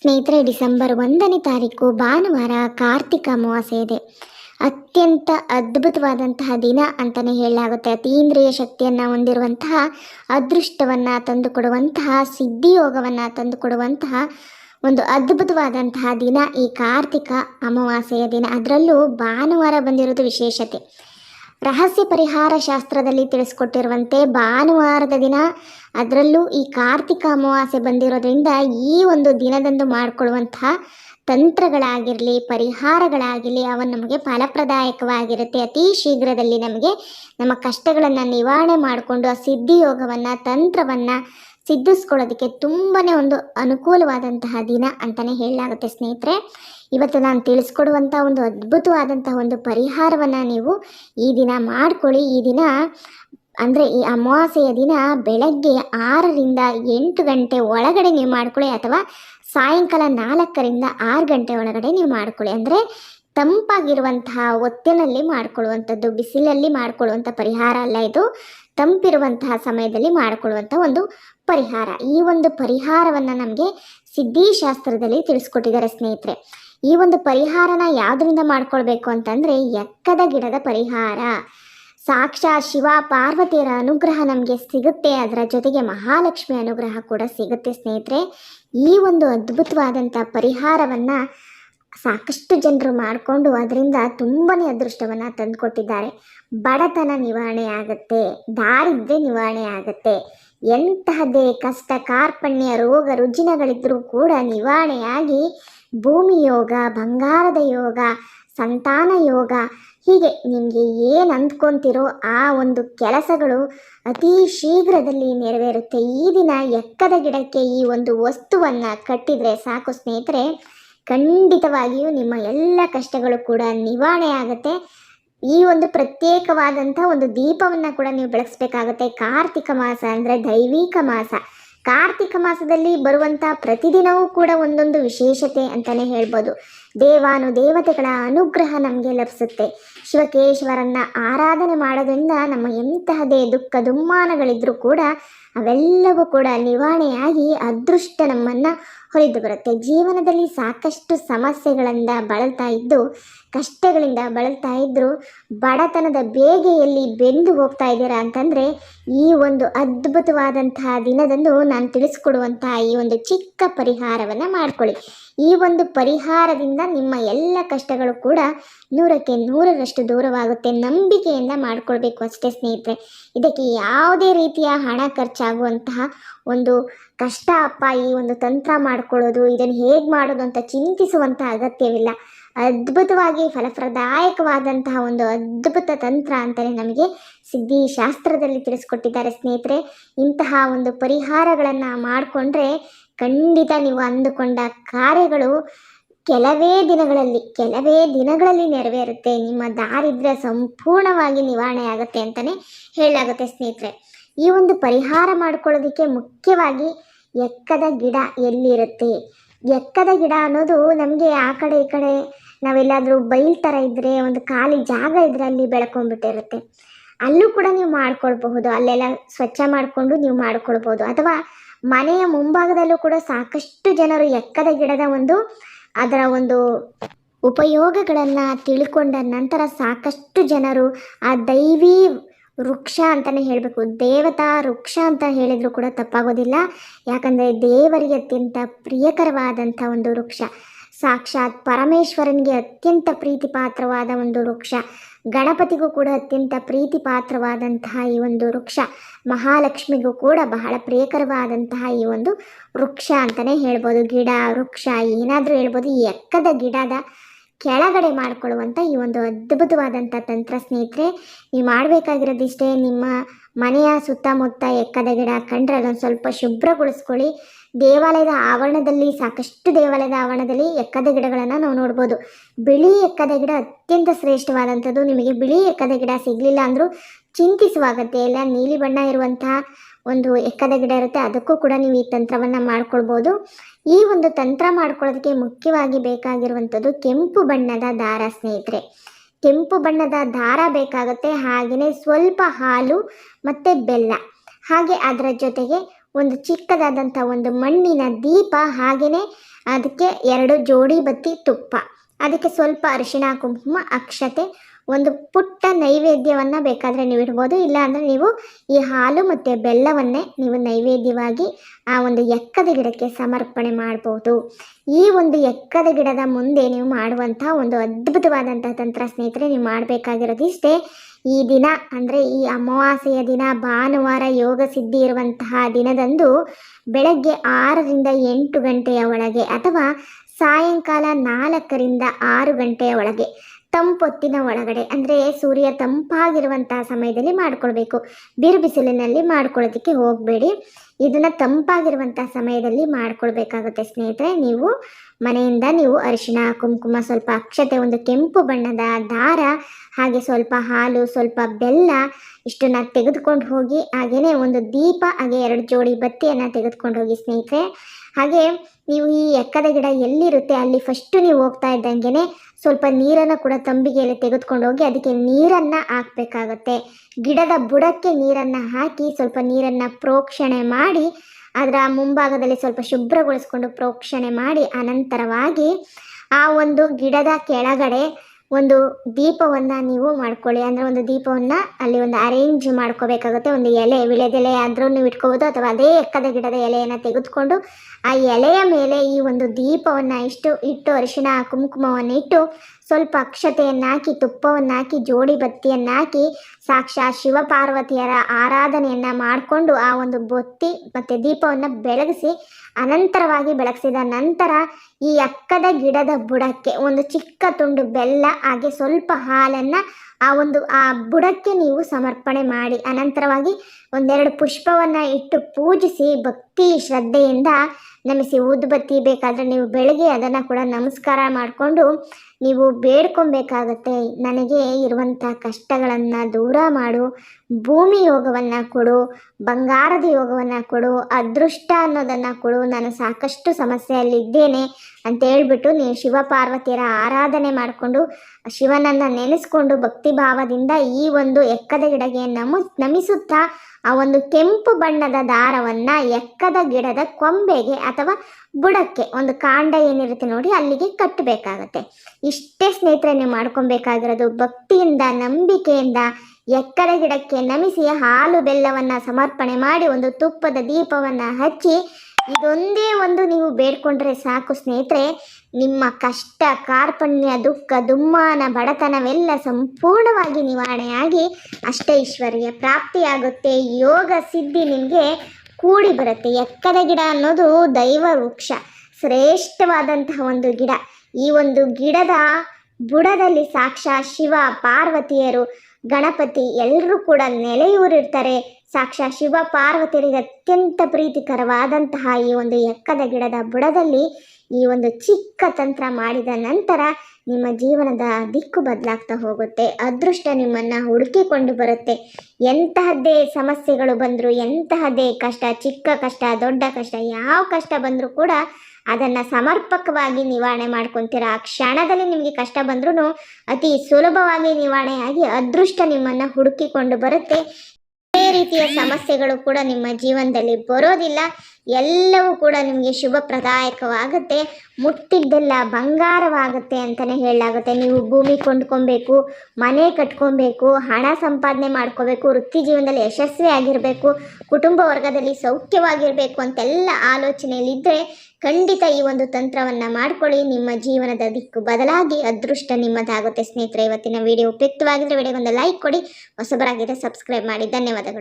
ಸ್ನೇಹಿತರೆ, ಡಿಸೆಂಬರ್ ಒಂದನೇ ತಾರೀಕು ಭಾನುವಾರ ಕಾರ್ತಿಕ ಅಮಾವಾಸ್ಯೆ ಇದೆ. ಅತ್ಯಂತ ಅದ್ಭುತವಾದಂತಹ ದಿನ ಅಂತಲೇ ಹೇಳಲಾಗುತ್ತೆ. ಅತೀಂದ್ರಿಯ ಶಕ್ತಿಯನ್ನು ಹೊಂದಿರುವಂತಹ, ಅದೃಷ್ಟವನ್ನು ತಂದುಕೊಡುವಂತಹ, ಸಿದ್ಧಿಯೋಗವನ್ನು ತಂದುಕೊಡುವಂತಹ ಒಂದು ಅದ್ಭುತವಾದಂತಹ ದಿನ ಈ ಕಾರ್ತಿಕ ಅಮಾವಾಸ್ಯೆಯ ದಿನ. ಅದರಲ್ಲೂ ಭಾನುವಾರ ಬಂದಿರೋದು ವಿಶೇಷತೆ. ರಹಸ್ಯ ಪರಿಹಾರ ಶಾಸ್ತ್ರದಲ್ಲಿ ತಿಳಿಸ್ಕೊಟ್ಟಿರುವಂತೆ ಭಾನುವಾರದ ದಿನ ಅದರಲ್ಲೂ ಈ ಕಾರ್ತಿಕ ಅಮಾವಾಸ್ಯೆ ಬಂದಿರೋದ್ರಿಂದ ಈ ಒಂದು ದಿನದಂದು ಮಾಡಿಕೊಳ್ಳುವಂತಹ ತಂತ್ರಗಳಾಗಿರಲಿ, ಪರಿಹಾರಗಳಾಗಿರಲಿ ಅವು ನಮಗೆ ಫಲಪ್ರದಾಯಕವಾಗಿರುತ್ತೆ. ಅತಿ ಶೀಘ್ರದಲ್ಲಿ ನಮಗೆ ನಮ್ಮ ಕಷ್ಟಗಳನ್ನು ನಿವಾರಣೆ ಮಾಡಿಕೊಂಡು ಆ ಸಿದ್ಧಿಯೋಗವನ್ನು, ತಂತ್ರವನ್ನು ಸಿದ್ಧಿಸ್ಕೊಳ್ಳೋದಕ್ಕೆ ತುಂಬಾ ಒಂದು ಅನುಕೂಲವಾದಂತಹ ದಿನ ಅಂತಲೇ ಹೇಳಲಾಗುತ್ತೆ ಸ್ನೇಹಿತರೆ. ಇವತ್ತು ನಾನು ತಿಳಿಸ್ಕೊಡುವಂಥ ಒಂದು ಅದ್ಭುತವಾದಂತಹ ಒಂದು ಪರಿಹಾರವನ್ನು ನೀವು ಈ ದಿನ ಮಾಡಿಕೊಳ್ಳಿ. ಈ ದಿನ ಅಂದರೆ ಈ ಅಮಾವಾಸ್ಯೆಯ ದಿನ ಬೆಳಗ್ಗೆ ಆರರಿಂದ ಎಂಟು ಗಂಟೆ ಒಳಗಡೆ ನೀವು ಮಾಡಿಕೊಳ್ಳಿ ಅಥವಾ ಸಾಯಂಕಾಲ ನಾಲ್ಕರಿಂದ ಆರು ಗಂಟೆ ಒಳಗಡೆ ನೀವು ಮಾಡಿಕೊಳ್ಳಿ. ಅಂದರೆ ತಂಪಾಗಿರುವಂತಹ ಒತ್ತಿನಲ್ಲಿ ಮಾಡಿಕೊಳ್ಳುವಂಥದ್ದು, ಬಿಸಿಲಲ್ಲಿ ಮಾಡಿಕೊಳ್ಳುವಂಥ ಪರಿಹಾರ ಅಲ್ಲ ಇದು. ತಂಪಿರುವಂತಹ ಸಮಯದಲ್ಲಿ ಮಾಡಿಕೊಳ್ಳುವಂಥ ಒಂದು ಪರಿಹಾರ. ಈ ಒಂದು ಪರಿಹಾರವನ್ನು ನಮಗೆ ಸಿದ್ಧಿಶಾಸ್ತ್ರದಲ್ಲಿ ತಿಳಿಸ್ಕೊಟ್ಟಿದ್ದಾರೆ ಸ್ನೇಹಿತರೆ. ಈ ಒಂದು ಪರಿಹಾರನ ಯಾವುದರಿಂದ ಮಾಡ್ಕೊಳ್ಬೇಕು ಅಂತಂದರೆ ಎಕ್ಕದ ಗಿಡದ ಪರಿಹಾರ. ಸಾಕ್ಷಾತ್ ಶಿವ ಪಾರ್ವತಿಯರ ಅನುಗ್ರಹ ನಮಗೆ ಸಿಗುತ್ತೆ. ಅದರ ಜೊತೆಗೆ ಮಹಾಲಕ್ಷ್ಮಿ ಅನುಗ್ರಹ ಕೂಡ ಸಿಗುತ್ತೆ ಸ್ನೇಹಿತರೆ. ಈ ಒಂದು ಅದ್ಭುತವಾದಂಥ ಪರಿಹಾರವನ್ನು ಸಾಕಷ್ಟು ಜನರು ಮಾಡಿಕೊಂಡು ಅದರಿಂದ ತುಂಬಾ ಅದೃಷ್ಟವನ್ನು ತಂದುಕೊಟ್ಟಿದ್ದಾರೆ. ಬಡತನ ನಿವಾರಣೆ ಆಗುತ್ತೆ. ದಾರಿದ್ರ್ಯ ನಿವಾರಣೆ ಆಗುತ್ತೆ. ಎಂತಹದೇ ಕಷ್ಟ ಕಾರ್ಪಣ್ಯ ರೋಗ ರುಜಿನಗಳಿದ್ದರೂ ಕೂಡ ನಿವಾರಣೆಯಾಗಿ ಭೂಮಿ ಯೋಗ ಬಂಗಾರದ ಯೋಗ, ಸಂತಾನ ಯೋಗ ಹೀಗೆ ನಿಮಗೆ ಏನು ಅಂದ್ಕೊತಿರೋ ಆ ಒಂದು ಕೆಲಸಗಳು ಅತಿ ಶೀಘ್ರದಲ್ಲಿ ನೆರವೇರುತ್ತೆ. ಈ ದಿನ ಎಕ್ಕದ ಗಿಡಕ್ಕೆ ಈ ಒಂದು ವಸ್ತುವನ್ನು ಕಟ್ಟಿದರೆ ಸಾಕು ಸ್ನೇಹಿತರೆ. ಖಂಡಿತವಾಗಿಯೂ ನಿಮ್ಮ ಎಲ್ಲ ಕಷ್ಟಗಳು ಕೂಡ ನಿವಾರಣೆ ಆಗುತ್ತೆ. ಈ ಒಂದು ಪ್ರತ್ಯೇಕವಾದಂಥ ಒಂದು ದೀಪವನ್ನು ಕೂಡ ನೀವು ಬೆಳೆಸಬೇಕಾಗುತ್ತೆ. ಕಾರ್ತಿಕ ಮಾಸ ಅಂದರೆ ದೈವಿಕ ಮಾಸ. ಕಾರ್ತಿಕ ಮಾಸದಲ್ಲಿ ಬರುವಂಥ ಪ್ರತಿದಿನವೂ ಕೂಡ ಒಂದೊಂದು ವಿಶೇಷತೆ ಅಂತಲೇ ಹೇಳ್ಬೋದು. ದೇವಾನು ದೇವತೆಗಳ ಅನುಗ್ರಹ ನಮಗೆ ಲಭಿಸುತ್ತೆ. ಶಿವಕೇಶ್ವರನ್ನ ಆರಾಧನೆ ಮಾಡೋದ್ರಿಂದ ನಮ್ಮ ಎಂತಹದೇ ದುಃಖ ದುಮ್ಮಾನಗಳಿದ್ರೂ ಕೂಡ ಅವೆಲ್ಲವೂ ಕೂಡ ನಿವಾರಣೆಯಾಗಿ ಅದೃಷ್ಟ ನಮ್ಮನ್ನು ಹೊರಿದು ಬರುತ್ತೆ. ಜೀವನದಲ್ಲಿ ಸಾಕಷ್ಟು ಸಮಸ್ಯೆಗಳಿಂದ ಬಳಲ್ತಾ ಇದ್ದು ಕಷ್ಟಗಳಿಂದ ಬಳಲ್ತಾ ಇದ್ದರೂ ಬಡತನದ ಬೇಗೆಯಲ್ಲಿ ಬೆಂದು ಹೋಗ್ತಾ ಇದ್ದೀರಾ ಅಂತಂದರೆ, ಈ ಒಂದು ಅದ್ಭುತವಾದಂತಹ ದಿನದಂದು ನಾನು ತಿಳಿಸ್ಕೊಡುವಂತಹ ಈ ಒಂದು ಚಿಕ್ಕ ಪರಿಹಾರವನ್ನು ಮಾಡ್ಕೊಳ್ಳಿ. ಈ ಒಂದು ಪರಿಹಾರದಿಂದ ನಿಮ್ಮ ಎಲ್ಲ ಕಷ್ಟಗಳು ಕೂಡ ನೂರಕ್ಕೆ ನೂರರಷ್ಟು ದೂರವಾಗುತ್ತೆ ನಂಬಿಕೆಯಿಂದ ಮಾಡ್ಕೊಳ್ಬೇಕು ಅಷ್ಟೇ ಸ್ನೇಹಿತರೆ. ಇದಕ್ಕೆ ಯಾವುದೇ ರೀತಿಯ ಹಣ ಖರ್ಚಾಗುವಂತಹ ಒಂದು ಕಷ್ಟ ಅಪ್ಪ ಈ ಒಂದು ತಂತ್ರ ಮಾಡ್ಕೊಳ್ಳೋದು, ಇದನ್ನು ಹೇಗೆ ಮಾಡೋದು ಅಂತ ಚಿಂತಿಸುವಂಥ ಅಗತ್ಯವಿಲ್ಲ. ಅದ್ಭುತವಾಗಿ, ಫಲಪ್ರದಾಯಕವಾದಂತಹ ಒಂದು ಅದ್ಭುತ ತಂತ್ರ ಅಂತಲೇ ನಮಗೆ ಸಿದ್ಧಿ ಶಾಸ್ತ್ರದಲ್ಲಿ ತಿಳಿಸ್ಕೊಟ್ಟಿದ್ದಾರೆ ಸ್ನೇಹಿತರೆ. ಇಂತಹ ಒಂದು ಪರಿಹಾರಗಳನ್ನು ಮಾಡಿಕೊಂಡ್ರೆ ಖಂಡಿತ ನೀವು ಅಂದುಕೊಂಡ ಕಾರ್ಯಗಳು ಕೆಲವೇ ದಿನಗಳಲ್ಲಿ ಕೆಲವೇ ದಿನಗಳಲ್ಲಿ ನೆರವೇರುತ್ತೆ. ನಿಮ್ಮ ದಾರಿದ್ರ್ಯ ಸಂಪೂರ್ಣವಾಗಿ ನಿವಾರಣೆ ಆಗುತ್ತೆ ಅಂತಲೇ ಹೇಳಲಾಗುತ್ತೆ ಸ್ನೇಹಿತರೆ. ಈ ಒಂದು ಪರಿಹಾರ ಮಾಡ್ಕೊಳ್ಳೋದಕ್ಕೆ ಮುಖ್ಯವಾಗಿ ಎಕ್ಕದ ಗಿಡ ಎಲ್ಲಿರುತ್ತೆ? ಎಕ್ಕದ ಗಿಡ ಅನ್ನೋದು ನಮಗೆ ಆ ಕಡೆ ಈ ಕಡೆ ನಾವೆಲ್ಲಾದರೂ ಬೈಲ್ ಥರ ಇದ್ದರೆ ಒಂದು ಖಾಲಿ ಜಾಗ ಇದ್ದರೆ ಅಲ್ಲಿ ಬೆಳ್ಕೊಂಡ್ಬಿಟ್ಟಿರುತ್ತೆ. ಅಲ್ಲೂ ಕೂಡ ನೀವು ಮಾಡ್ಕೊಳ್ಬಹುದು. ಅಲ್ಲೆಲ್ಲ ಸ್ವಚ್ಛ ಮಾಡಿಕೊಂಡು ನೀವು ಮಾಡ್ಕೊಳ್ಬೋದು ಅಥವಾ ಮನೆಯ ಮುಂಭಾಗದಲ್ಲೂ ಕೂಡ ಸಾಕಷ್ಟು ಜನರು ಎಕ್ಕದ ಗಿಡದ ಒಂದು ಅದರ ಒಂದು ಉಪಯೋಗಗಳನ್ನು ತಿಳ್ಕೊಂಡ ನಂತರ ಸಾಕಷ್ಟು ಜನರು ಆ ದೈವಿ ವೃಕ್ಷ ಅಂತಲೇ ಹೇಳಬೇಕು. ದೇವತಾ ವೃಕ್ಷ ಅಂತ ಹೇಳಿದರೂ ಕೂಡ ತಪ್ಪಾಗೋದಿಲ್ಲ. ಯಾಕಂದರೆ ದೇವರಿಗೆ ಅತ್ಯಂತ ಪ್ರಿಯಕರವಾದಂಥ ಒಂದು ವೃಕ್ಷ. ಸಾಕ್ಷಾತ್ ಪರಮೇಶ್ವರನಿಗೆ ಅತ್ಯಂತ ಪ್ರೀತಿ ಪಾತ್ರವಾದ ಒಂದು ವೃಕ್ಷ. ಗಣಪತಿಗೂ ಕೂಡ ಅತ್ಯಂತ ಪ್ರೀತಿ ಪಾತ್ರವಾದಂತಹ ಈ ಒಂದು ವೃಕ್ಷ. ಮಹಾಲಕ್ಷ್ಮಿಗೂ ಕೂಡ ಬಹಳ ಪ್ರಿಯಕರವಾದಂತಹ ಈ ಒಂದು ವೃಕ್ಷ ಅಂತಲೇ ಹೇಳ್ಬೋದು. ಗಿಡ, ವೃಕ್ಷ, ಏನಾದರೂ ಹೇಳ್ಬೋದು. ಎಕ್ಕದ ಗಿಡದ ಕೆಳಗಡೆ ಮಾಡಿಕೊಳ್ಳುವಂಥ ಈ ಒಂದು ಅದ್ಭುತವಾದಂಥ ತಂತ್ರ ಸ್ನೇಹಿತರೆ, ನೀವು ಮಾಡಬೇಕಾಗಿರೋದಿಷ್ಟೇ ನಿಮ್ಮ ಮನೆಯ ಸುತ್ತಮುತ್ತ ಎಕ್ಕದ ಗಿಡ ಕಂಡ್ರೆ ಅದೊಂದು ಸ್ವಲ್ಪ ಶುಭ್ರಗೊಳಿಸ್ಕೊಳ್ಳಿ. ದೇವಾಲಯದ ಆವರಣದಲ್ಲಿ, ಸಾಕಷ್ಟು ದೇವಾಲಯದ ಆವರಣದಲ್ಲಿ ಎಕ್ಕದ ಗಿಡಗಳನ್ನು ನಾವು ನೋಡ್ಬೋದು. ಬಿಳಿ ಎಕ್ಕದ ಗಿಡ ಅತ್ಯಂತ ಶ್ರೇಷ್ಠವಾದಂಥದ್ದು. ನಿಮಗೆ ಬಿಳಿ ಎಕ್ಕದ ಗಿಡ ಸಿಗಲಿಲ್ಲ ಅಂದರೂ ಚಿಂತಿಸುವಾಗತ್ತೆ ಇಲ್ಲ. ನೀಲಿ ಬಣ್ಣ ಇರುವಂತಹ ಒಂದು ಎಕ್ಕದ ಗಿಡ ಇರುತ್ತೆ, ಅದಕ್ಕೂ ಕೂಡ ನೀವು ಈ ತಂತ್ರವನ್ನು ಮಾಡ್ಕೊಳ್ಬೋದು. ಈ ಒಂದು ತಂತ್ರ ಮಾಡ್ಕೊಳ್ಳೋದಕ್ಕೆ ಮುಖ್ಯವಾಗಿ ಬೇಕಾಗಿರುವಂಥದ್ದು ಕೆಂಪು ಬಣ್ಣದ ದಾರ ಸ್ನೇಹಿತರೆ. ಕೆಂಪು ಬಣ್ಣದ ದಾರ ಬೇಕಾಗುತ್ತೆ ಹಾಗೆಯೇ ಸ್ವಲ್ಪ ಹಾಲು ಮತ್ತು ಬೆಲ್ಲ. ಹಾಗೆ ಅದರ ಜೊತೆಗೆ ಒಂದು ಚಿಕ್ಕದಾದಂಥ ಒಂದು ಮಣ್ಣಿನ ದೀಪ ಹಾಗೆಯೇ ಅದಕ್ಕೆ ಎರಡು ಜೋಡಿ ಬತ್ತಿ ತುಪ್ಪ. ಅದಕ್ಕೆ ಸ್ವಲ್ಪ ಅರಿಶಿಣ, ಕುಂಕುಮ, ಅಕ್ಷತೆ ಒಂದು ಪುಟ್ಟ ನೈವೇದ್ಯವನ್ನು ಬೇಕಾದರೆ ನೀವು ಇಲ್ಲ ಅಂದರೆ ನೀವು ಈ ಹಾಲು ಮತ್ತು ಬೆಲ್ಲವನ್ನೇ ನೀವು ನೈವೇದ್ಯವಾಗಿ ಆ ಒಂದು ಎಕ್ಕದ ಗಿಡಕ್ಕೆ ಸಮರ್ಪಣೆ ಮಾಡ್ಬೋದು. ಈ ಒಂದು ಎಕ್ಕದ ಗಿಡದ ಮುಂದೆ ನೀವು ಮಾಡುವಂಥ ಒಂದು ಅದ್ಭುತವಾದಂಥ ತಂತ್ರ ಸ್ನೇಹಿತರೆ, ನೀವು ಮಾಡಬೇಕಾಗಿರೋದು ಇಷ್ಟೇ. ಈ ದಿನ ಅಂದರೆ ಈ ಅಮಾವಾಸ್ಯೆಯ ದಿನ, ಭಾನುವಾರ ಯೋಗ ಸಿದ್ಧಿ ಇರುವಂತಹ ದಿನದಂದು ಬೆಳಗ್ಗೆ ಆರರಿಂದ ಎಂಟು ಗಂಟೆಯ ಒಳಗೆ ಅಥವಾ ಸಾಯಂಕಾಲ ನಾಲ್ಕರಿಂದ ಆರು ಗಂಟೆಯ ಒಳಗೆ ತಂಪೊತ್ತಿನ ಒಳಗಡೆ, ಅಂದರೆ ಸೂರ್ಯ ತಂಪಾಗಿರುವಂತಹ ಸಮಯದಲ್ಲಿ ಮಾಡ್ಕೊಳ್ಬೇಕು. ಬಿರು ಬಿಸಿಲಿನಲ್ಲಿ ಮಾಡ್ಕೊಳ್ಳೋದಕ್ಕೆ ಹೋಗಬೇಡಿ. ಇದನ್ನು ತಂಪಾಗಿರುವಂತಹ ಸಮಯದಲ್ಲಿ ಮಾಡ್ಕೊಳ್ಬೇಕಾಗುತ್ತೆ ಸ್ನೇಹಿತರೆ. ನೀವು ಮನೆಯಿಂದ ನೀವು ಅರಿಶಿಣ, ಕುಂಕುಮ, ಸ್ವಲ್ಪ ಅಕ್ಷತೆ, ಒಂದು ಕೆಂಪು ಬಣ್ಣದ ದಾರ, ಹಾಗೆ ಸ್ವಲ್ಪ ಹಾಲು, ಸ್ವಲ್ಪ ಬೆಲ್ಲ ಇಷ್ಟನ್ನು ತೆಗೆದುಕೊಂಡು ಹೋಗಿ, ಹಾಗೆಯೇ ಒಂದು ದೀಪ, ಹಾಗೆ ಎರಡು ಜೋಡಿ ಬತ್ತಿಯನ್ನು ತೆಗೆದುಕೊಂಡು ಹೋಗಿ ಸ್ನೇಹಿತರೆ. ಹಾಗೆ ನೀವು ಈ ಎಕ್ಕದ ಗಿಡ ಎಲ್ಲಿರುತ್ತೆ? ಅಲ್ಲಿ ಫಸ್ಟು ನೀವು ಹೋಗ್ತಾ ಇದ್ದಂಗೆ ಸ್ವಲ್ಪ ನೀರನ್ನು ಕೂಡ ತಂಬಿಗೆಯಲ್ಲಿ ತೆಗೆದುಕೊಂಡು ಹೋಗಿ ಅದಕ್ಕೆ ನೀರನ್ನು ಹಾಕಬೇಕಾಗತ್ತೆ. ಗಿಡದ ಬುಡಕ್ಕೆ ನೀರನ್ನು ಹಾಕಿ ಸ್ವಲ್ಪ ನೀರನ್ನು ಪ್ರೋಕ್ಷಣೆ ಮಾಡಿ ಅದರ ಮುಂಭಾಗದಲ್ಲಿ ಸ್ವಲ್ಪ ಶುಭ್ರಗೊಳಿಸ್ಕೊಂಡು ಪ್ರೋಕ್ಷಣೆ ಮಾಡಿ ಅನಂತರವಾಗಿ ಆ ಒಂದು ಗಿಡದ ಕೆಳಗಡೆ ಒಂದು ದೀಪವನ್ನು ನೀವು ಮಾಡ್ಕೊಳ್ಳಿ. ಅಂದರೆ ಒಂದು ದೀಪವನ್ನು ಅಲ್ಲಿ ಒಂದು ಅರೇಂಜ್ ಮಾಡ್ಕೋಬೇಕಾಗುತ್ತೆ. ಒಂದು ಎಲೆ ವಿಳೆದೆಲೆ ಆದರೂ ನೀವು ಇಟ್ಕೋಬೋದು, ಅಥವಾ ಅದೇ ಎಕ್ಕದ ಗಿಡದ ಎಲೆಯನ್ನು ತೆಗೆದುಕೊಂಡು ಆ ಎಲೆಯ ಮೇಲೆ ಈ ಒಂದು ದೀಪವನ್ನು ಇಷ್ಟು ಇಟ್ಟು ಅರಿಶಿನ ಕುಂಕುಮವನ್ನು ಇಟ್ಟು ಸ್ವಲ್ಪ ಅಕ್ಷತೆಯನ್ನು ಹಾಕಿ ತುಪ್ಪವನ್ನು ಹಾಕಿ ಜೋಡಿ ಬತ್ತಿಯನ್ನು ಹಾಕಿ ಸಾಕ್ಷಾತ್ ಶಿವಪಾರ್ವತಿಯರ ಆರಾಧನೆಯನ್ನು ಮಾಡಿಕೊಂಡು ಆ ಒಂದು ಬೊತ್ತಿ ಮತ್ತು ದೀಪವನ್ನು ಬೆಳಗಿಸಿ ಅನಂತರವಾಗಿ ಬೆಳಗಿಸಿದ ನಂತರ ಈ ಅಕ್ಕದ ಗಿಡದ ಬುಡಕ್ಕೆ ಒಂದು ಚಿಕ್ಕ ತುಂಡು ಬೆಲ್ಲ ಹಾಗೆ ಸ್ವಲ್ಪ ಹಾಲನ್ನು ಆ ಒಂದು, ಆ ಬುಡಕ್ಕೆ ನೀವು ಸಮರ್ಪಣೆ ಮಾಡಿ, ಅನಂತರವಾಗಿ ಒಂದೆರಡು ಪುಷ್ಪವನ್ನು ಇಟ್ಟು ಪೂಜಿಸಿ ಭಕ್ತಿ ಶ್ರದ್ಧೆಯಿಂದ ನಮಿಸಿ ಊದುಬತ್ತಿ ಬೇಕಾದರೆ ನೀವು ಬೆಳಗ್ಗೆ ಅದನ್ನು ಕೂಡ ನಮಸ್ಕಾರ ಮಾಡಿಕೊಂಡು ನೀವು ಬೇಡ್ಕೊಬೇಕಾಗತ್ತೆ. ನನಗೆ ಇರುವಂಥ ಕಷ್ಟಗಳನ್ನು ದೂರ ಮಾಡು, ಭೂಮಿ ಯೋಗವನ್ನು ಕೊಡು, ಬಂಗಾರದ ಯೋಗವನ್ನು ಕೊಡು, ಅದೃಷ್ಟ ಅನ್ನೋದನ್ನು ಕೊಡು, ನಾನು ಸಾಕಷ್ಟು ಸಮಸ್ಯೆಯಲ್ಲಿದ್ದೇನೆ ಅಂತ ಹೇಳ್ಬಿಟ್ಟು ನೀವು ಶಿವ ಪಾರ್ವತಿಯರ ಆರಾಧನೆ ಮಾಡಿಕೊಂಡು ಶಿವನನ್ನು ನೆನೆಸ್ಕೊಂಡು ಭಕ್ತಿ ಭಾವದಿಂದ ಈ ಒಂದು ಎಕ್ಕದ ಗಿಡಗೆ ನಮು, ನಮಿಸುತ್ತಾ ಆ ಒಂದು ಕೆಂಪು ಬಣ್ಣದ ದಾರವನ್ನು ಎಕ್ಕದ ಗಿಡದ ಕೊಂಬೆಗೆ ಅಥವಾ ಬುಡಕ್ಕೆ ಒಂದು ಕಾಂಡ ಏನಿರುತ್ತೆ ನೋಡಿ ಅಲ್ಲಿಗೆ ಕಟ್ಟಬೇಕಾಗತ್ತೆ. ಇಷ್ಟೇ ಸ್ನೇಹಿತರೆ ನೀವು ಮಾಡ್ಕೊಬೇಕಾಗಿರೋದು ಭಕ್ತಿಯಿಂದ, ನಂಬಿಕೆಯಿಂದ ಎಕ್ಕದ ಗಿಡಕ್ಕೆ ನಮಿಸಿ ಹಾಲು ಬೆಲ್ಲವನ್ನು ಸಮರ್ಪಣೆ ಮಾಡಿ ಒಂದು ತುಪ್ಪದ ದೀಪವನ್ನು ಹಚ್ಚಿ ಇದೊಂದೇ ಒಂದು ನೀವು ಬೇಡ್ಕೊಂಡ್ರೆ ಸಾಕು ಸ್ನೇಹಿತರೆ. ನಿಮ್ಮ ಕಷ್ಟ, ಕಾರ್ಪಣ್ಯ, ದುಃಖ, ದುಮ್ಮಾನ, ಬಡತನವೆಲ್ಲ ಸಂಪೂರ್ಣವಾಗಿ ನಿವಾರಣೆಯಾಗಿ ಅಷ್ಟೈಶ್ವರ್ಯ ಪ್ರಾಪ್ತಿಯಾಗುತ್ತೆ. ಯೋಗ ಸಿದ್ಧಿ ನಿಮಗೆ ಕೂಡಿ ಬರುತ್ತೆ. ಎಕ್ಕದ ಗಿಡ ಅನ್ನೋದು ದೈವ ವೃಕ್ಷ, ಶ್ರೇಷ್ಠವಾದಂತಹ ಒಂದು ಗಿಡ. ಈ ಒಂದು ಗಿಡದ ಬುಡದಲ್ಲಿ ಸಾಕ್ಷಾತ್ ಶಿವ, ಪಾರ್ವತಿಯರು, ಗಣಪತಿ ಎಲ್ಲರೂ ಕೂಡ ನೆಲೆಯೂರಿರ್ತಾರೆ. ಸಾಕ್ಷಾತ್ ಶಿವ ಪಾರ್ವತಿಯರಿಗೆ ಅತ್ಯಂತ ಪ್ರೀತಿಕರವಾದಂತಹ ಈ ಒಂದು ಎಕ್ಕದ ಗಿಡದ ಬುಡದಲ್ಲಿ ಈ ಒಂದು ಚಿಕ್ಕ ತಂತ್ರ ಮಾಡಿದ ನಂತರ ನಿಮ್ಮ ಜೀವನದ ದಿಕ್ಕು ಬದಲಾಗ್ತಾ ಹೋಗುತ್ತೆ. ಅದೃಷ್ಟ ನಿಮ್ಮನ್ನು ಹುಡುಕಿಕೊಂಡು ಬರುತ್ತೆ. ಎಂತಹದ್ದೇ ಸಮಸ್ಯೆಗಳು ಬಂದರೂ, ಎಂತಹದ್ದೇ ಕಷ್ಟ, ಚಿಕ್ಕ ಕಷ್ಟ, ದೊಡ್ಡ ಕಷ್ಟ, ಯಾವ ಕಷ್ಟ ಬಂದರೂ ಕೂಡ ಅದನ್ನು ಸಮರ್ಪಕವಾಗಿ ನಿವಾರಣೆ ಮಾಡ್ಕೊತೀರ? ಆ ಕ್ಷಣದಲ್ಲಿ ನಿಮಗೆ ಕಷ್ಟ ಬಂದ್ರೂ ಅತಿ ಸುಲಭವಾಗಿ ನಿವಾರಣೆಯಾಗಿ ಅದೃಷ್ಟ ನಿಮ್ಮನ್ನು ಹುಡುಕಿಕೊಂಡು ಬರುತ್ತೆ. ರೀತಿಯ ಸಮಸ್ಯೆಗಳು ಕೂಡ ನಿಮ್ಮ ಜೀವನದಲ್ಲಿ ಬರೋದಿಲ್ಲ. ಎಲ್ಲವೂ ಕೂಡ ನಿಮಗೆ ಶುಭಪ್ರದಾಯಕವಾಗುತ್ತೆ. ಮುಟ್ಟಿದ್ದೆಲ್ಲ ಬಂಗಾರವಾಗುತ್ತೆ ಅಂತಲೇ ಹೇಳಲಾಗುತ್ತೆ. ನೀವು ಭೂಮಿ ಕೊಂಡ್ಕೊಬೇಕು, ಮನೆ ಕಟ್ಕೊಬೇಕು, ಹಣ ಸಂಪಾದನೆ ಮಾಡ್ಕೋಬೇಕು, ವೃತ್ತಿ ಜೀವನದಲ್ಲಿ ಯಶಸ್ವಿ ಆಗಿರಬೇಕು, ಕುಟುಂಬ ವರ್ಗದಲ್ಲಿ ಸೌಖ್ಯವಾಗಿರಬೇಕು ಅಂತೆಲ್ಲ ಆಲೋಚನೆಯಲ್ಲಿದ್ದರೆ ಖಂಡಿತ ಈ ಒಂದು ತಂತ್ರವನ್ನು ಮಾಡ್ಕೊಳ್ಳಿ. ನಿಮ್ಮ ಜೀವನದ ದಿಕ್ಕು ಬದಲಾಗಿ ಅದೃಷ್ಟ ನಿಮ್ಮದಾಗುತ್ತೆ. ಸ್ನೇಹಿತರೆ, ಇವತ್ತಿನ ವಿಡಿಯೋ ಉಪಯುಕ್ತವಾಗಿದ್ದರೆ ವಿಡಿಯೋಗೊಂದು ಲೈಕ್ ಕೊಡಿ. ಹೊಸಬರಾಗಿದ್ದರೆ ಸಬ್ಸ್ಕ್ರೈಬ್ ಮಾಡಿ. ಧನ್ಯವಾದಗಳು.